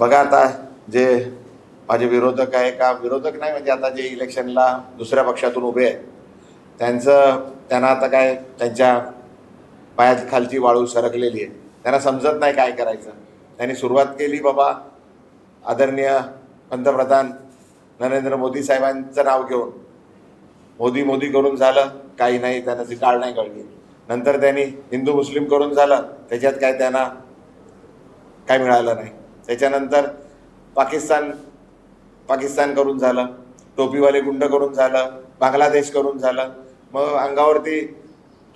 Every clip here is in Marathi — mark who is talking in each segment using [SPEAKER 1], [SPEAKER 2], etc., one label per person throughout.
[SPEAKER 1] बघा आता जे माझे विरोधक आहे का? विरोधक नाही म्हणजे आता जे इलेक्शनला दुसऱ्या पक्षातून उभे आहेत त्यांचं त्यांना आता काय त्यांच्या पायात खालची वाळू सरकलेली आहे. त्यांना समजत नाही काय करायचं. त्यांनी सुरुवात केली बाबा आदरणीय पंतप्रधान नरेंद्र मोदी साहेबांचं नाव घेऊन. मोदी मोदी करून झालं काही नाही त्यांना ती काळ नाही कळली. नंतर त्यांनी हिंदू मुस्लिम करून झालं त्याच्यात काय त्यांना काय मिळालं नाही. त्याच्यानंतर पाकिस्तान पाकिस्तान करून झालं टोपीवाले गुंड करून झालं बांगलादेश करून झालं. मग अंगावरती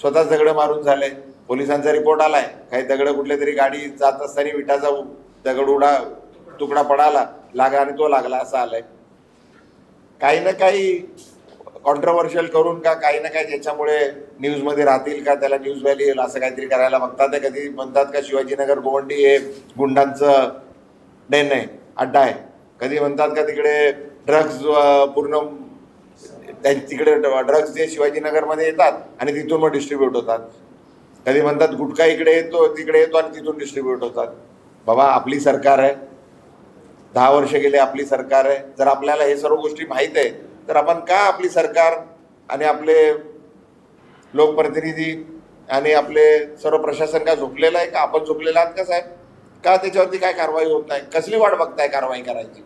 [SPEAKER 1] स्वतःच दगडं मारून झाले. पोलिसांचा रिपोर्ट आलाय. काही दगडं कुठल्या तरी गाडी जात असताना विटाचा दगड उडा तुकडा पडाला लागला आणि तो लागला असं आलाय. काही ना काही कॉन्ट्रोवर्शियल करून का काही ना काही ज्याच्यामुळे न्यूजमध्ये राहतील का त्याला न्यूज व्हॅल्यू येईल असं काहीतरी करायला बघतात कधी म्हणतात का शिवाजीनगर गोवंडी हे गुंडांचं डेन आहे अड्डा आहे. कधी म्हणतात का तिकडे ड्रग्ज पूर्ण त्या- तिकडे ड्रग्ज जे शिवाजीनगरमध्ये येतात आणि तिथून मग डिस्ट्रीब्यूट होतात. कधी म्हणतात गुटखा इकडे येतो तिकडे येतो आणि तिथून डिस्ट्रीब्यूट होतात. बाबा आपली सरकार आहे. दहा वर्ष गेले आपली सरकार आहे. जर आपल्याला हे सर्व गोष्टी माहीत आहे तर आपण का आपली सरकार आणि आपले लोकप्रतिनिधी आणि आपले सर्व प्रशासन का झोपलेलं आहे का? आपण झोपलेलं आहात का साहेब? का त्याच्यावरती काय कारवाई होत नाही? कसली वाट बघताय कारवाई करायची?